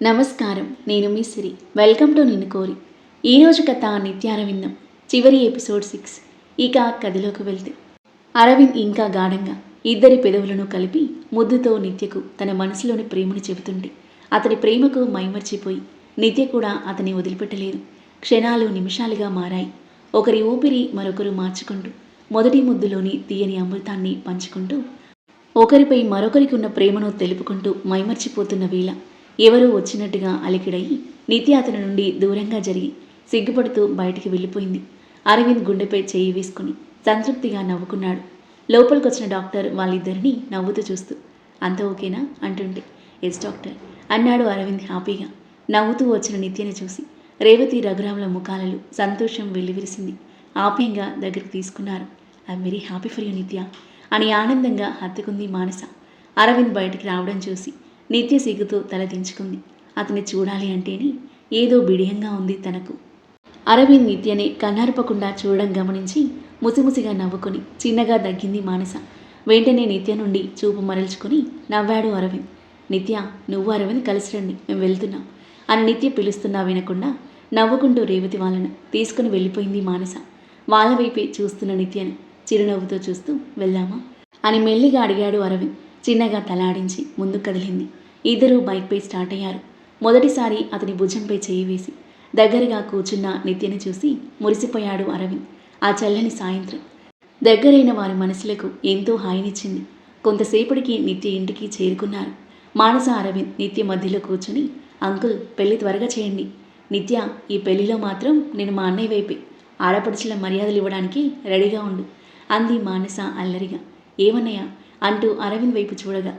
నమస్కారం నేను మీ సిరి. Welcome to నిన్ను కోరి. ఈరోజు కథ నిత్యారవిందం చివరి ఎపిసోడ్ సిక్స్. ఇక కథలోకి వెళ్తే. అరవింద్ ఇంకా గాఢంగా ఇద్దరి పెదవులను కలిపి ముద్దుతో నిత్యకు తన మనసులోని ప్రేమను చెబుతుంటే అతని ప్రేమకు మైమర్చిపోయి నిత్య కూడా అతని వదిలిపెట్టలేదు. క్షణాలు నిమిషాలుగా మారాయి. ఒకరి ఊపిరి మరొకరు మార్చుకుంటూ మొదటి ముద్దులోని తీయని అమృతాన్ని పంచుకుంటూ ఒకరిపై మరొకరికి ఉన్న ప్రేమను తెలుపుకుంటూ మైమర్చిపోతున్న వేళ ఎవరో వచ్చినట్టుగా అలికిడయి నిత్య అతని నుండి దూరంగా జరిగి సిగ్గుపడుతూ బయటికి వెళ్ళిపోయింది. అరవింద్ గుండెపై చేయి వేసుకుని సంతృప్తిగా నవ్వుకున్నాడు. లోపలికొచ్చిన డాక్టర్ వాళ్ళిద్దరినీ నవ్వుతూ చూస్తూ అంత ఓకేనా? అంటుంటే ఎస్ డాక్టర్ అన్నాడు అరవింద్ హ్యాపీగా. నవ్వుతూ వచ్చిన నిత్యని చూసి రేవతి రఘురాముల ముఖాలలో సంతోషం వెల్లివిరిసింది. ఆప్యంగా దగ్గరికి తీసుకున్నారు. I am very happy for you Nithya అని ఆనందంగా హత్తుకుంది మానస. అరవింద్ బయటికి రావడం చూసి నిత్య సిగ్గుతో తలదించుకుంది అతన్ని చూడాలి అంటేనే ఏదో బిడియంగా ఉంది తనకు. అరవింద్ నిత్యని కన్నార్పకుండా చూడడం గమనించి ముసిముసిగా నవ్వుకుని చిన్నగా దగ్గింది మానస. వెంటనే నిత్య నుండి చూపు మరల్చుకొని నవ్వాడు అరవింద్. నిత్య నువ్వు అరవింద్ కలిసి రండి మేము వెళ్తున్నాం అని నిత్య పిలుస్తున్నా వినకుండా నవ్వుకుంటూ రేవతి వాళ్ళను తీసుకుని వెళ్ళిపోయింది మానస. వాళ్ళ వైపే చూస్తున్న నిత్యను చిరునవ్వుతో చూస్తూ వెళ్దామా? అని మెల్లిగా అడిగాడు అరవింద్. చిన్నగా తలాడించి ముందుకు కదిలింది. ఇద్దరూ బైక్పై స్టార్ట్ అయ్యారు. మొదటిసారి అతని భుజంపై చేయి వేసి దగ్గరగా కూర్చున్న నిత్యని చూసి మురిసిపోయాడు అరవింద్. ఆ చల్లని సాయంత్రం. దగ్గరైన వారి మనసులకు ఎంతో హాయినిచ్చింది. కొంతసేపటికి నిత్య ఇంటికి చేరుకున్నారు. మానస అరవింద్ నిత్య మధ్యలో కూర్చుని అంకుల్ పెళ్ళి త్వరగా చేయండి. నిత్య ఈ పెళ్ళిలో మాత్రం నేను మా అన్నయ్య వైపే. ఆడపడుచుల మర్యాదలు ఇవ్వడానికి రెడీగా ఉండు అంది మానస అల్లరిగా. ఏమన్నయ్య? అంటూ అరవింద్ వైపు చూడగా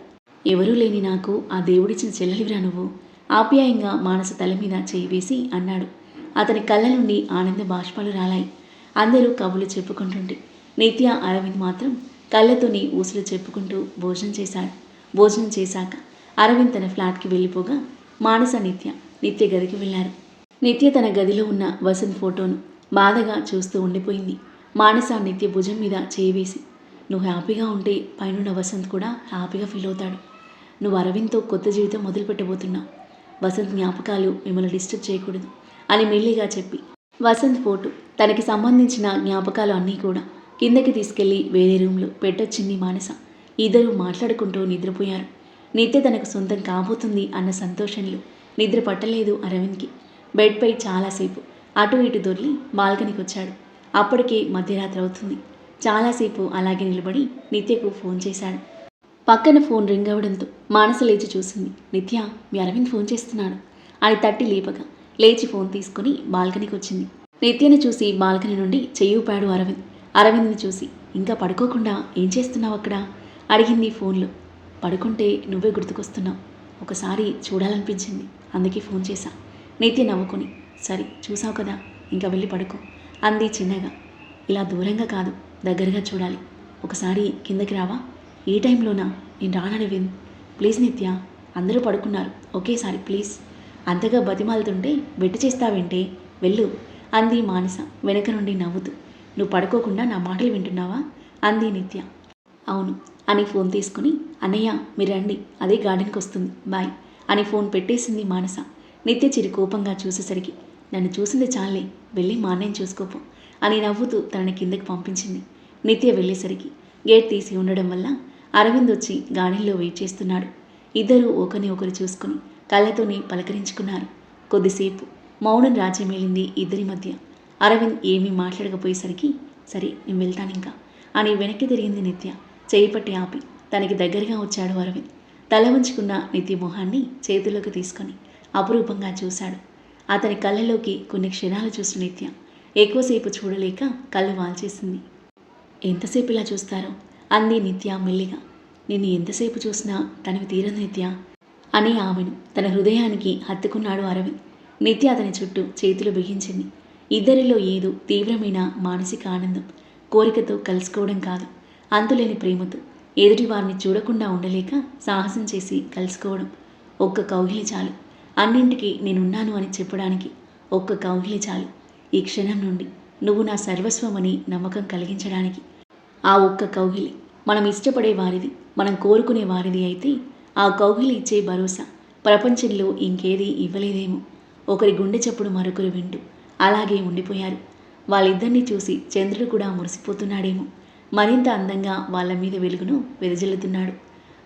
ఎవరూ లేని నాకు ఆ దేవుడిచ్చిన చెల్లెలివిరా నువ్వు? ఆప్యాయంగా మానస తల మీద చేయి వేసి అన్నాడు. అతని కళ్ళ నుండి ఆనంద బాష్పాలు రాలాయి. అందరూ కబులు చెప్పుకుంటుంటే నిత్య అరవింద్ మాత్రం కళ్ళతోని ఊసులు చెప్పుకుంటూ భోజనం చేశాడు. భోజనం చేశాక అరవింద్ తన ఫ్లాట్కి వెళ్ళిపోగా మానస నిత్య నిత్య గదికి వెళ్ళారు. నిత్య తన గదిలో ఉన్న వసంత్ ఫోటోను బాధగా చూస్తూ ఉండిపోయింది. మానస నిత్య భుజం మీద చేయి వేసి నువ్వు హ్యాపీగా ఉంటే పైనున్న వసంత్ కూడా హ్యాపీగా ఫీల్ అవుతాడు. నువ్వు అరవింద్తో కొత్త జీవితం మొదలు పెట్టబోతున్నావు వసంత్ జ్ఞాపకాలు మిమ్మల్ని డిస్టర్బ్ చేయకూడదు అని మెల్లిగా చెప్పి. వసంత్ ఫోటో తనకి సంబంధించిన జ్ఞాపకాలు అన్నీ కూడా కిందకి తీసుకెళ్ళి వేరే రూమ్లో పెట్టొచ్చింది మానస. ఇద్దరు మాట్లాడుకుంటూ నిద్రపోయారు. నిత్య తనకు సొంతం కాబోతుంది అన్న సంతోషంలో నిద్ర పట్టలేదు అరవింద్కి. బెడ్పై చాలాసేపు అటు ఇటు దొర్లి బాల్కనీకి వచ్చాడు అప్పటికే మధ్యరాత్రి అవుతుంది. చాలాసేపు అలాగే నిలబడి నిత్యకు ఫోన్ చేశాడు. పక్కన ఫోన్ రింగ్ అవ్వడంతో మానస లేచి చూసింది. నిత్య మీ అరవింద్ ఫోన్ చేస్తున్నాడు. అని తట్టి లేపగా లేచి ఫోన్ తీసుకుని బాల్కనీకి వచ్చింది. నిత్యని చూసి బాల్కనీ నుండి చెయ్యూపాడు అరవింద్. అరవింద్ని చూసి ఇంకా పడుకోకుండా ఏం చేస్తున్నావు అక్కడ? అడిగింది ఫోన్లో. పడుకుంటే నువ్వే గుర్తుకొస్తున్నావు. ఒకసారి చూడాలనిపించింది. అందుకే ఫోన్ చేశా. నిత్య నవ్వుకొని సరే చూసావు కదా ఇంకా వెళ్ళి పడుకో. అంది చిన్నగా. ఇలా దూరంగా కాదు దగ్గరగా చూడాలి. ఒకసారి కిందకి రావా? ఈ టైంలోనా? నేను రానడివిన్ ప్లీజ్ నిత్య అందరూ పడుకున్నారు. ఒకేసారి ప్లీజ్. అంతగా బతిమాలుతుంటే బెట్టు చేస్తావేంటే? వెళ్ళు అంది మానస వెనక నుండి నవ్వుతూ. నువ్వు పడుకోకుండా నా మాటలు వింటున్నావా? అంది నిత్య. అవును అని ఫోన్ తీసుకుని అన్నయ్య మీరు రండి అదే గార్డెన్కి వస్తుంది బాయ్ అని ఫోన్ పెట్టేసింది మానస. నిత్య చిరు కోపంగా చూసేసరికి నన్ను చూసింది చాలే వెళ్ళి మా అన్నయ్యని చూసుకోపో అని నవ్వుతూ తనని కిందకి పంపించింది. నిత్య వెళ్ళేసరికి గేట్ తీసి ఉండడం వల్ల అరవింద్ వచ్చి గార్డెన్లో వెయిట్ చేస్తున్నాడు. ఇద్దరూ ఒకరిని ఒకరు చూసుకుని కళ్ళతోనే పలకరించుకున్నారు. కొద్దిసేపు మౌనం రాజ్యమేలింది ఇద్దరి మధ్య. అరవింద్ ఏమీ మాట్లాడకపోయేసరికి సరే నేను వెళ్తాను ఇంకా అని వెనక్కి తిరిగింది నిత్య. చేయిపట్టి ఆపి తనకి దగ్గరగా వచ్చాడు అరవింద్. తల ఉంచుకున్న నిత్య మొహాన్ని చేతిలోకి తీసుకొని అపురూపంగా చూశాడు. అతని కళ్ళలోకి కొన్ని క్షణాలు చూసిన నిత్య ఎక్కువసేపు చూడలేక కళ్ళు వాల్చేసింది. ఎంతసేపు ఇలా చూస్తారో? అంది నిత్య మెల్లిగా. నిన్ను ఎంతసేపు చూసినా తనవి తీరదు నిత్య అని ఆమెను తన హృదయానికి హత్తుకున్నాడు అరవింద్ నిత్య అతని చుట్టూ చేతులు బిగించింది. ఇద్దరిలో ఏదో తీవ్రమైన మానసిక ఆనందం కోరికతో కలుసుకోవడం కాదు. అంతులేని ప్రేమతో ఎదుటి వారిని చూడకుండా ఉండలేక సాహసం చేసి కలుసుకోవడం ఒక్క కౌగిలి చాలు. అన్నింటికీ నేనున్నాను అని చెప్పడానికి ఒక్క కౌగిలి చాలు. ఈ క్షణం నుండి నువ్వు నా సర్వస్వమని నమ్మకం కలిగించడానికి. ఆ ఒక్క కౌగిలి మనం ఇష్టపడే వారిది మనం కోరుకునే వారిది అయితే ఆ కౌగిలి ఇచ్చే భరోసా ప్రపంచంలో ఇంకేది ఇవ్వలేదేమో. ఒకరి గుండె చప్పుడు మరొకరు వింటూ అలాగే ఉండిపోయారు. వాళ్ళిద్దరినీ చూసి చంద్రుడు కూడా మురిసిపోతున్నాడేమో. మరింత అందంగా వాళ్ళ మీద వెలుగును వెదజల్లుతున్నాడు.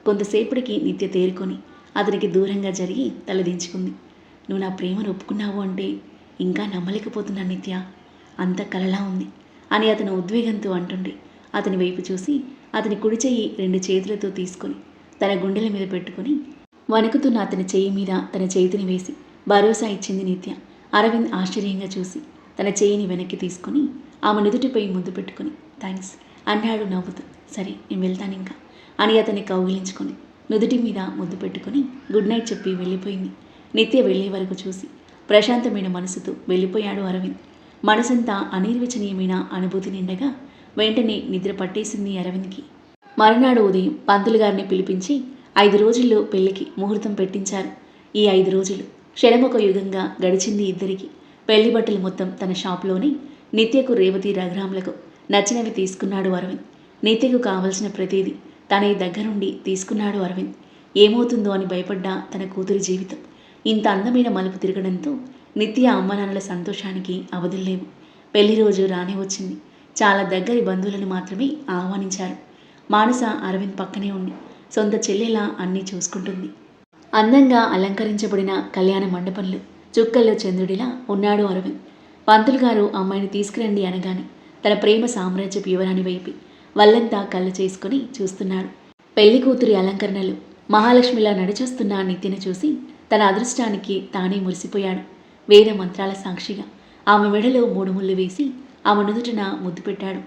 కొంతసేపటికి నిత్య తేరుకొని అతనికి దూరంగా జరిగి తలదించుకుంది. నువ్వు నా ప్రేమను ఒప్పుకున్నావు అంటే ఇంకా నమ్మలేకపోతున్నాను నిత్య. అంత కలలా ఉంది అని అతను ఉద్వేగంతో అంటుండే. అతని వైపు చూసి అతని కుడి చెయ్యి రెండు చేతులతో తీసుకొని తన గుండెల మీద పెట్టుకొని వణుకుతున్న అతని చెయ్యి మీద తన చేతిని వేసి భరోసా ఇచ్చింది నిత్య. అరవింద్ ఆశ్చర్యంగా చూసి తన చేయిని వెనక్కి తీసుకొని ఆమె నుదుటిపై ముద్దు పెట్టుకొని థ్యాంక్స్ అన్నాడు నవ్వుతూ. సరే నేను వెళ్తాను ఇంకా అని అతన్ని కౌగిలించుకొని నుదుటి మీద ముద్దు పెట్టుకొని గుడ్ నైట్ చెప్పి వెళ్ళిపోయింది. నిత్య వెళ్ళే వరకు చూసి ప్రశాంతమైన మనసుతో వెళ్ళిపోయాడు అరవింద్. మనసంతా అనిర్వచనీయమైన అనుభూతి నిండగా వెంటనే నిద్ర పట్టేసింది అరవింద్కి. మరునాడు ఉదయం పంతులు గారిని పిలిపించి ఐదు రోజుల్లో పెళ్ళికి ముహూర్తం పెట్టించారు. ఈ ఐదు రోజులు క్షణమొక యుగంగా గడిచింది ఇద్దరికి. పెళ్ళి బట్టలు మొత్తం తన షాప్లోని నిత్యకు రేవతి రఘురాములకు నచ్చినవి తీసుకున్నాడు అరవింద్. నిత్యకు కావలసిన ప్రతిదీ తన దగ్గరుండి తీసుకున్నాడు అరవింద్. ఏమవుతుందో అని భయపడ్డ తన కూతురి జీవితం ఇంత అందమైన మలుపు తిరగడంతో నిత్య అమ్మనాన్నల సంతోషానికి అవధుల్లేవు పెళ్ళి రోజు రానే వచ్చింది. చాలా దగ్గరి బంధువులను మాత్రమే ఆహ్వానించారు. మానస అరవింద్ పక్కనే ఉంది సొంత చెల్లెలా అన్నీ చూసుకుంటుంది. అందంగా అలంకరించబడిన కళ్యాణ మండపంలో చుక్కల్లో చంద్రుడిలా ఉన్నాడు అరవింద్. పంతులు గారు అమ్మాయిని తీసుకురండి అనగానే తన ప్రేమ సామ్రాజ్యపు యువరాని వైపు వల్లంతా కళ్ళు చేసుకుని చూస్తున్నాడు పెళ్ళి కూతురి అలంకరణలు మహాలక్ష్మిలా నడిచొస్తున్న నిత్యను చూసి తన అదృష్టానికి తానే మురిసిపోయాడు. వేద మంత్రాల సాక్షిగా. ఆమె మెడలో మూడు ముళ్ళు వేసి ఆమె నుదుటిన ముద్దు పెట్టాడు.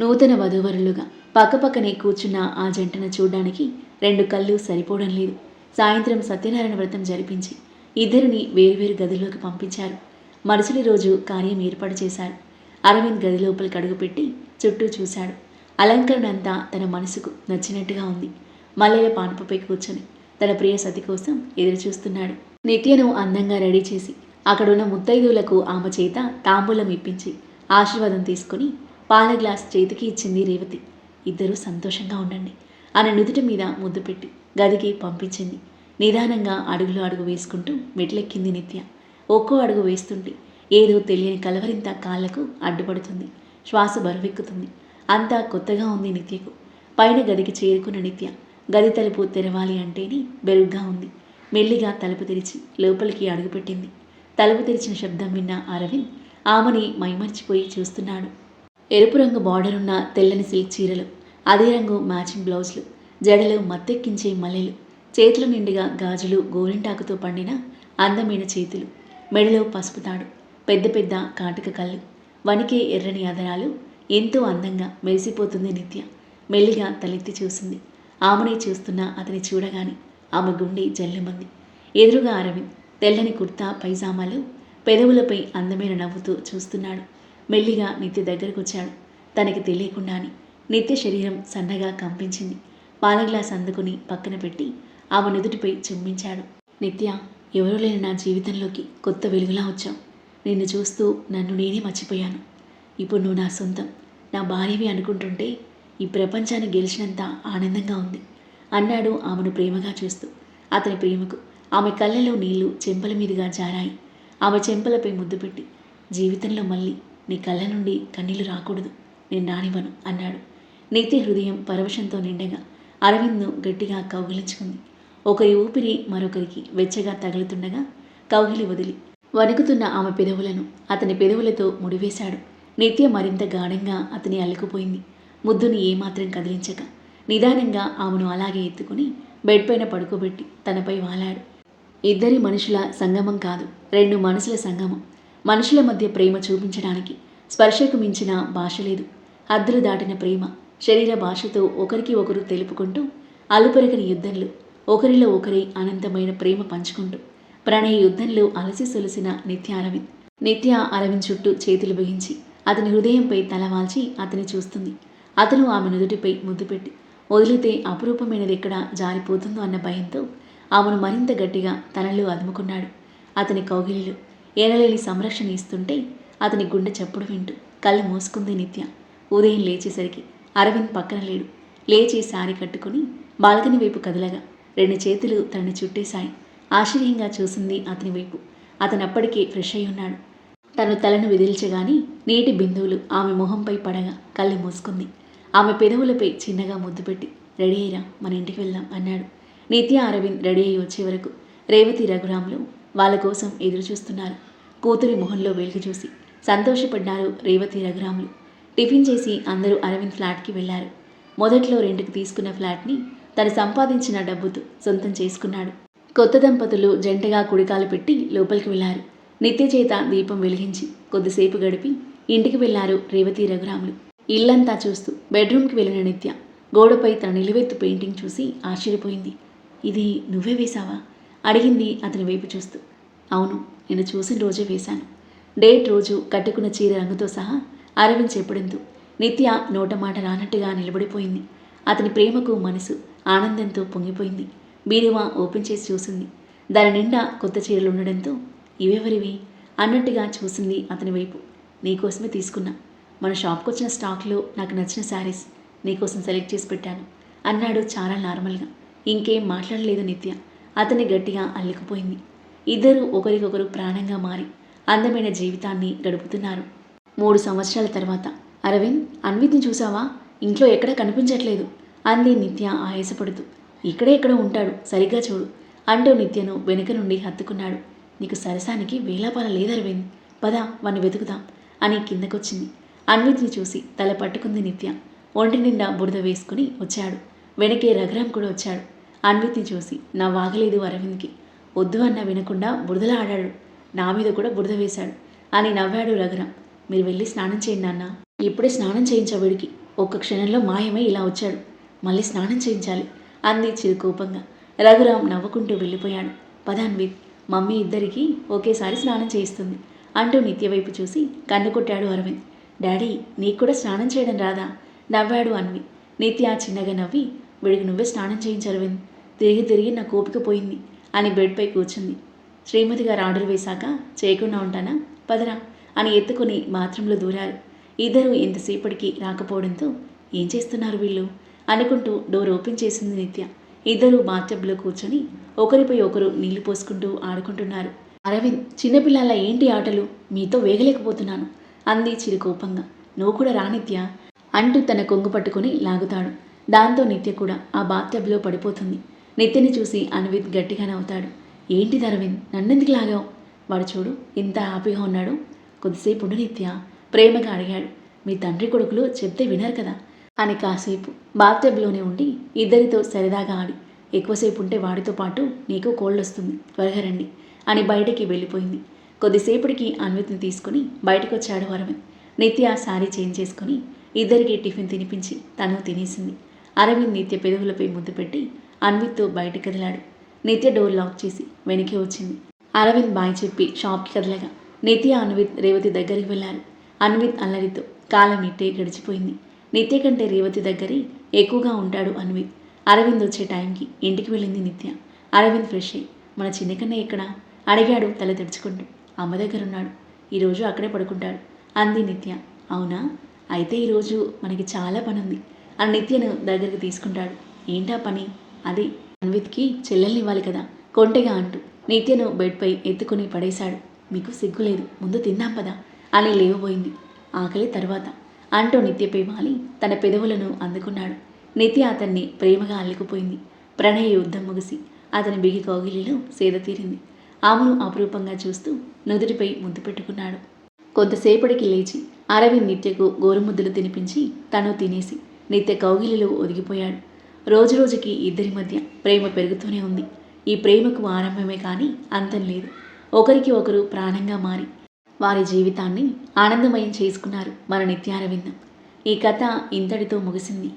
నూతన వధూవరులుగా పక్కపక్కనే కూర్చున్న ఆ జంటను చూడ్డానికి రెండు కళ్ళు సరిపోవడం లేదు. సాయంత్రం సత్యనారాయణ వ్రతం జరిపించి ఇద్దరిని వేరువేరు గదిలోకి పంపించారు. మరుసటి రోజు కార్యం ఏర్పాటు చేశారు. అరవింద్ గది లోపలికి అడుగుపెట్టి చుట్టూ చూశాడు. అలంకరణ అంతా తన మనసుకు నచ్చినట్టుగా ఉంది. మల్లెల పానుపుపై కూర్చొని తన ప్రియ సతి కోసం ఎదురుచూస్తున్నాడు. నిత్యను అందంగా రెడీ చేసి అక్కడున్న ముత్తైదువులకు ఆమె చేత తాంబూలం ఇప్పించి ఆశీర్వాదం తీసుకుని పాల గ్లాస్ చేతికి ఇచ్చింది రేవతి. ఇద్దరూ సంతోషంగా ఉండండి ఆమె నుదుటి మీద ముద్దు పెట్టి గదికి పంపించింది. నిదానంగా అడుగులు అడుగు వేసుకుంటూ మెట్లెక్కింది నిత్య. ఒక్కో అడుగు వేస్తుంటే ఏదో తెలియని కలవరింత కాళ్ళకు అడ్డుపడుతుంది. శ్వాస బరువెక్కుతుంది. అంతా కొత్తగా ఉంది నిత్యకు. పైన గదికి చేరుకున్న నిత్య గది తలుపు తెరవాలి అంటేనే బెరుగ్గా ఉంది. మెల్లిగా తలుపు తెరిచి లోపలికి అడుగుపెట్టింది. తలుపు తెరిచిన శబ్దం విన్న అరవింద్ ఆమెని మైమర్చిపోయి చూస్తున్నాడు. ఎరుపు రంగు బార్డర్ ఉన్న తెల్లని సిల్క్ చీరలు అదే రంగు మ్యాచింగ్ బ్లౌజులు జడలు మత్తెక్కించే మల్లెలు చేతుల నిండుగా గాజులు గోరింటాకుతో పండిన అందమైన చేతులు మెడలో పసుపు తాడు పెద్ద పెద్ద కాటుక కళ్ళు వణికే ఎర్రని అదరాలు ఎంతో అందంగా మెరిసిపోతుంది నిత్య. మెల్లిగా తలెత్తి చూసింది. ఆమెనే చూస్తున్న అతని చూడగానే ఆమె గుండె జల్లుమంది. ఎదురుగా అరవింద్ తెల్లని కుర్తా పైజామాలు పెదవులపై అందమైన నవ్వుతూ చూస్తున్నాడు. మెల్లిగా నిత్య దగ్గరకు వచ్చాడు తనకి తెలియకుండానే నిత్య శరీరం సన్నగా కంపించింది. పాల గ్లాస్ అందుకుని పక్కన పెట్టి ఆమె నుదుటిపై చుమ్మించాడు నిత్య ఎవరూ లేని నా జీవితంలోకి కొత్త వెలుగులా వచ్చావు. నిన్ను చూస్తూ నన్ను నేనే మర్చిపోయాను. ఇప్పుడు నువ్వు నా సొంతం నా భార్యవి అనుకుంటుంటే ఈ ప్రపంచాన్ని గెలిచినంత ఆనందంగా ఉంది. అన్నాడు ఆమెను ప్రేమగా చూస్తూ. అతని ప్రేమకు ఆమె కళ్ళలో నీళ్ళు చెంపల మీదుగా జారాయి. ఆమె చెంపలపై ముద్దు పెట్టి జీవితంలో మళ్ళీ నీ కళ్ళ నుండి కన్నీళ్ళు రాకూడదు నేను నానివ్వను అన్నాడు. నిత్య హృదయం పరవశంతో నిండగా అరవింద్ను గట్టిగా కౌగిలించుకుంది. ఒకరి ఊపిరి మరొకరికి వెచ్చగా తగులుతుండగా కౌగిలి వదిలి వణుకుతున్న ఆమె పెదవులను అతని పెదవులతో ముడివేశాడు. నిత్య మరింత గాఢంగా అతని అల్లుకుపోయింది. ముద్దుని ఏమాత్రం కదిలించక నిదానంగా ఆమెను అలాగే ఎత్తుకుని బెడ్ పైన పడుకోబెట్టి తనపై వాలాడు. ఇద్దరి మనుషుల సంగమం కాదు రెండు మనసుల సంగమం. మనుషుల మధ్య ప్రేమ చూపించడానికి స్పర్శకు మించిన భాష లేదు. హద్దులు దాటిన ప్రేమ శరీర భాషతో ఒకరికి ఒకరు తెలుపుకుంటూ అలుపెరగని యుద్ధంలో ఒకరిలో ఒకరి అనంతమైన ప్రేమ పంచుకుంటూ ప్రణయ యుద్ధంలో అలసి సొలిసిన నిత్య అరవింద్. నిత్య అరవింద్ చుట్టూ చేతులు బిగించి అతని హృదయంపై తలవాల్చి అతని చూస్తుంది. అతను ఆమె నుదుటిపై ముద్దు పెట్టి వదిలితే అపురూపమైనది ఎక్కడ జారిపోతుందో అన్న భయంతో ఆమెను మరింత గట్టిగా తనలో అదుముకున్నాడు. అతని కౌగిలిలు ఏడలేని సంరక్షణ ఇస్తుంటే అతని గుండె చప్పుడు వింటూ కళ్ళు మూసుకుంది నిత్య. ఉదయం లేచేసరికి అరవింద్ పక్కన లేడు. లేచి సారి కట్టుకుని బాల్కనీ వైపు కదలగా రెండు చేతులు తనని చుట్టేశాయి. ఆశ్చర్యంగా చూసింది అతని వైపు. అతను అప్పటికే ఫ్రెష్ అయి ఉన్నాడు. తను తలను విదిల్చగాని నీటి బిందువులు ఆమె మొహంపై పడగా కళ్ళు మూసుకుంది. ఆమె పెదవులపై చిన్నగా ముద్దు పెట్టి రెడీ అయిరా మన ఇంటికి వెళ్దాం అన్నాడు. నిత్య అరవింద్ రెడీ అయ్యి వచ్చే వరకు రేవతి రఘురాములు వాళ్ళ కోసం ఎదురు చూస్తున్నారు కూతురి మొహంలో వెలుగు చూసి సంతోషపడ్డారు రేవతి రఘురాములు. టిఫిన్ చేసి అందరూ అరవింద్ ఫ్లాట్కి వెళ్ళారు మొదట్లో రెంట్కి తీసుకున్న ఫ్లాట్ని తను సంపాదించిన డబ్బుతో సొంతం చేసుకున్నాడు. కొత్త దంపతులు జంటగా కుడికాలు పెట్టి లోపలికి వెళ్ళారు నిత్య చేత దీపం వెలిగించి కొద్దిసేపు గడిపి ఇంటికి వెళ్ళారు రేవతి రఘురాములు. ఇల్లంతా చూస్తూ బెడ్రూమ్కి వెళ్ళిన నిత్య గోడపై తన నిలువెత్తు పెయింటింగ్ చూసి ఆశ్చర్యపోయింది. ఇది నువ్వే వేశావా? అడిగింది అతని వైపు చూస్తూ. అవును నేను చూసిన రోజే వేశాను. డేట్ రోజు కట్టుకున్న చీర రంగుతో సహా అరవింద్ చెప్పడంతో నిత్య నోట మాట రానట్టుగా నిలబడిపోయింది. అతని ప్రేమకు మనసు ఆనందంతో పొంగిపోయింది. బీరువా ఓపెన్ చేసి చూసింది. దాని నిండా కొత్త చీరలు ఉండడంతో ఇవెవరివి? అన్నట్టుగా చూసింది అతని వైపు. నీకోసమే తీసుకున్నా. మన షాప్కి వచ్చిన స్టాక్లో నాకు నచ్చిన శారీస్ నీకోసం సెలెక్ట్ చేసి పెట్టాను అన్నాడు చాలా నార్మల్గా. ఇంకేం మాట్లాడలేదు నిత్య. అతని గట్టిగా అల్లుకుపోయింది. ఇద్దరు ఒకరికొకరు ప్రాణంగా మారి అందమైన జీవితాన్ని గడుపుతున్నారు. మూడు సంవత్సరాల తర్వాత అరవింద్ అన్విత్ని చూసావా? ఇంట్లో ఎక్కడా కనిపించట్లేదు అంది నిత్య ఆయాసపడుతూ. ఇక్కడే ఎక్కడ ఉంటాడు సరిగ్గా చూడు అంటూ నిత్యను వెనుక నుండి హత్తుకున్నాడు. నీకు సరసానికి వేలాపాల లేదు అరవింద్. పద వాణ్ణి వెతుకుదాం అని కిందకొచ్చింది. అన్విత్ని చూసి తల పట్టుకుంది నిత్య. ఒంటి నిండా బురద వేసుకుని వచ్చాడు. వెనకే రఘురామ్ కూడా వచ్చాడు. అన్విత్ని చూసి నా వాగలేదు అరవింద్కి. వద్దు అన్న వినకుండా బురదలా ఆడాడు. నా మీద కూడా బురద వేశాడు అని నవ్వాడు రఘురామ్. మీరు వెళ్ళి స్నానం చేయండి నాన్న. ఇప్పుడే స్నానం చేయించా వీడికి. ఒక్క క్షణంలో మాయమై ఇలా వచ్చాడు. మళ్ళీ స్నానం చేయించాలి అంది చిరుకోపంగా రఘురామ్ నవ్వుకుంటూ వెళ్ళిపోయాడు. పదాన్విత్ మమ్మీ ఇద్దరికీ ఒకేసారి స్నానం చేయిస్తుంది అంటూ నిత్య వైపు చూసి కన్ను కొట్టాడు అరవింద్. డాడీ నీకు కూడా స్నానం చేయడం రాదా? నవ్వాడు అన్వి నిత్య చిన్నగా నవ్వి వీడికి నువ్వే స్నానం చేయించరు అరవింద్. తిరిగి తిరిగి నా కోపిక పోయింది అని బెడ్పై కూర్చుంది. శ్రీమతి గారు ఆర్డర్ వేశాక చేయకుండా ఉంటానా? పదరా అని ఎత్తుకుని బాత్రూంలో దూరారు. ఇద్దరు ఎంతసేపటికి రాకపోవడంతో ఏం చేస్తున్నారు వీళ్ళు? అనుకుంటూ డోర్ ఓపెన్ చేసింది నిత్య. ఇద్దరు బాత్టబ్లో కూర్చొని ఒకరిపై ఒకరు నీళ్ళు పోసుకుంటూ ఆడుకుంటున్నారు. అరవింద్ చిన్నపిల్లల ఏంటి ఆటలు? మీతో వేగలేకపోతున్నాను అంది చిరుకోపంగా. నువ్వు కూడా రా నిత్య. అంటూ తన కొంగు పట్టుకొని లాగుతాడు. దాంతో నిత్య కూడా ఆ బాత్టబ్లో పడిపోతుంది. నిత్యని చూసి అన్విత్ గట్టిగా నవ్వుతాడు. ఏంటిది అరవింద్? నన్నెందుకు లాగావు? వాడు చూడు ఇంత హ్యాపీగా ఉన్నాడు. కొద్దిసేపు ఉండు నిత్య ప్రేమగా అడిగాడు. మీ తండ్రి కొడుకులు చెప్తే వినరు కదా? అని కాసేపు బాత్టబ్లోనే ఉండి ఇద్దరితో సరదాగా ఆడి ఎక్కువసేపు ఉంటే వాడితో పాటు నీకు కోల్డ్ వస్తుంది త్వరగా రండి అని బయటికి వెళ్ళిపోయింది. కొద్దిసేపటికి అన్విత్ని తీసుకుని బయటకు వచ్చాడు అరవింద్. నిత్య శారీ చేంజ్ చేసుకుని ఇద్దరికి టిఫిన్ తినిపించి తను తినేసింది. అరవింద్ నిత్య పెదవులపై ముద్దు పెట్టి అన్విత్తో బయట కదిలాడు. నిత్య డోర్ లాక్ చేసి వెనక్కి వచ్చింది. అరవింద్ బాయ్ చెప్పి షాప్కి కదలగా నిత్య అన్విత్ రేవతి దగ్గరికి వెళ్ళారు అన్విత్ అల్లరితో కాలం ఇట్టే గడిచిపోయింది. నిత్య కంటే రేవతి దగ్గరే ఎక్కువగా ఉంటాడు అన్విత్. అరవింద్ వచ్చే టైంకి ఇంటికి వెళ్ళింది నిత్య. అరవింద్ ఫ్రెష్ అయ్యి మన చిన్నకన్న ఎక్కడ? అడిగాడు తల తెరుచుకుంటూ. అమ్మ దగ్గర ఉన్నాడు ఈరోజు అక్కడే పడుకుంటాడు. అంది నిత్య. అవునా? అయితే ఈరోజు మనకి చాలా పని ఉంది అని నిత్యను దగ్గరికి తీసుకుంటాడు. ఏంటా పని? అది అన్విత్కి చెల్లెల్ని ఇవ్వాలి కదా. కొంటెగా అంటూ నిత్యను బెడ్పై ఎత్తుకుని పడేశాడు. మీకు సిగ్గు లేదు. ముందు తిందాం పదా అని లేవబోయింది. ఆకలి తర్వాత అంటూ నిత్యపై వాలి తన పెదవులను అందుకున్నాడు. నిత్య అతన్ని ప్రేమగా అల్లుకుపోయింది. ప్రణయ యుద్ధం ముగిసి అతని బిగి కౌగిలిలో సేద తీరింది. ఆమెను అపురూపంగా చూస్తూ నుదుటిపై ముద్దు పెట్టుకున్నాడు. కొంతసేపటికి లేచి అరవింద్ నిత్యకు గోరుముద్దలు తినిపించి తను తినేసి నిత్య కౌగిలిలో ఒదిగిపోయాడు. రోజురోజుకి ఇద్దరి మధ్య ప్రేమ పెరుగుతూనే ఉంది. ఈ ప్రేమకు ఆరంభమే కానీ అంతం లేదు. ఒకరికి ఒకరు ప్రాణంగా మారి వారి జీవితాన్ని ఆనందమయం చేసుకున్నారు మన నిత్యారవిందం. ఈ కథ ఇంతటితో ముగిసింది.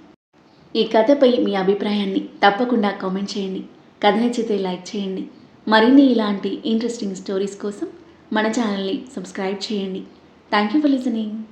ఈ కథపై మీ అభిప్రాయాన్ని తప్పకుండా కామెంట్ చేయండి. కథ నచ్చితే లైక్ చేయండి. మరిన్ని ఇలాంటి ఇంట్రెస్టింగ్ స్టోరీస్ కోసం మన ఛానల్ని సబ్స్క్రైబ్ చేయండి. Thank you for listening